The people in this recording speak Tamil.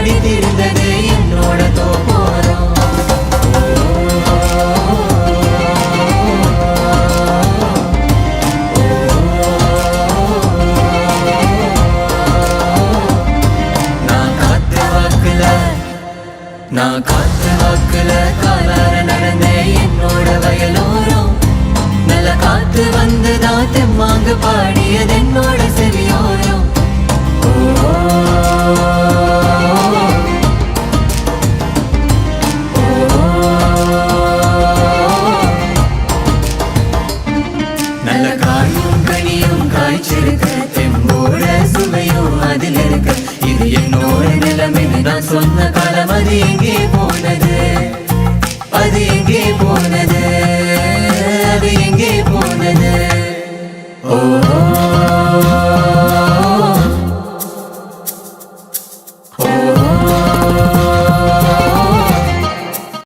ஆடி தீர்ந்தது நான் காத்து வாக்குல நான் காத்து வாக்குல காலார நடந்தே என்னோட வயலோரம். நல்ல காத்து வந்துதான் தெம்மாங்க பாடியது என்னோட சரி காய்ச்சிருக்க தெம்போட சுவையும் அதில் இருக்க இது என்னோட நிலைமை நான் சொன்ன காலம் அது எங்கே